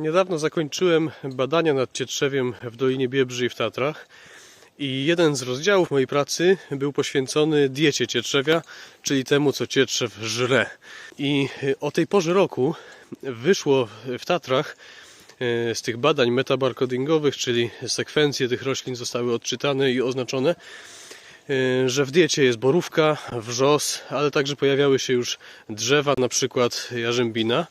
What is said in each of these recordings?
Niedawno zakończyłem badania nad cietrzewiem w Dolinie Biebrzy i w Tatrach. I jeden z rozdziałów mojej pracy był poświęcony diecie cietrzewia, czyli temu, co cietrzew żre. I y, o tej porze roku wyszło w Tatrach y, z tych badań metabarcodingowych, czyli sekwencje tych roślin zostały odczytane i oznaczone, y, że w diecie jest borówka, wrzos, ale także pojawiały się już drzewa, na przykład jarzębina.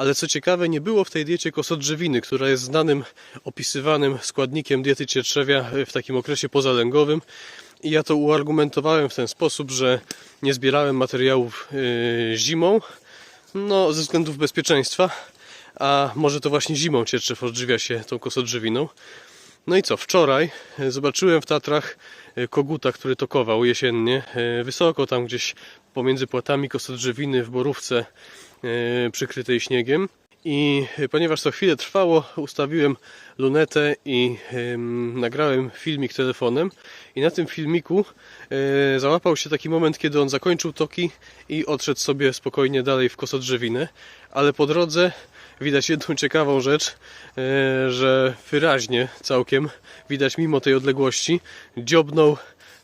Ale co ciekawe, nie było w tej diecie kosodrzewiny, która jest znanym, opisywanym składnikiem diety cietrzewia w takim okresie pozalęgowym. I ja to uargumentowałem w ten sposób, że nie zbierałem materiałów yy, zimą, no ze względów bezpieczeństwa, a może to właśnie zimą cietrzew odżywia się tą kosodrzewiną. No i co, wczoraj e, zobaczyłem w Tatrach e, koguta, który tokował jesiennie, e, wysoko tam gdzieś pomiędzy płatami kosodrzewiny w borówce e, przykrytej śniegiem. I ponieważ to chwilę trwało, ustawiłem lunetę i em, nagrałem filmik telefonem. I na tym filmiku załapał się taki moment, kiedy on zakończył toki i odszedł sobie spokojnie dalej w kosodrzewinę. Ale po drodze widać jedną ciekawą rzecz, e, że wyraźnie całkiem widać mimo tej odległości dziobnął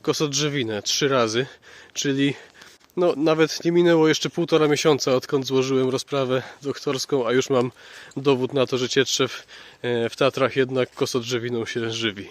kosodrzewinę trzy razy, czyli no, nawet nie minęło jeszcze półtora miesiąca, odkąd złożyłem rozprawę doktorską, a już mam dowód na to, że cietrzew e, w Tatrach jednak kosodrzewiną się żywi.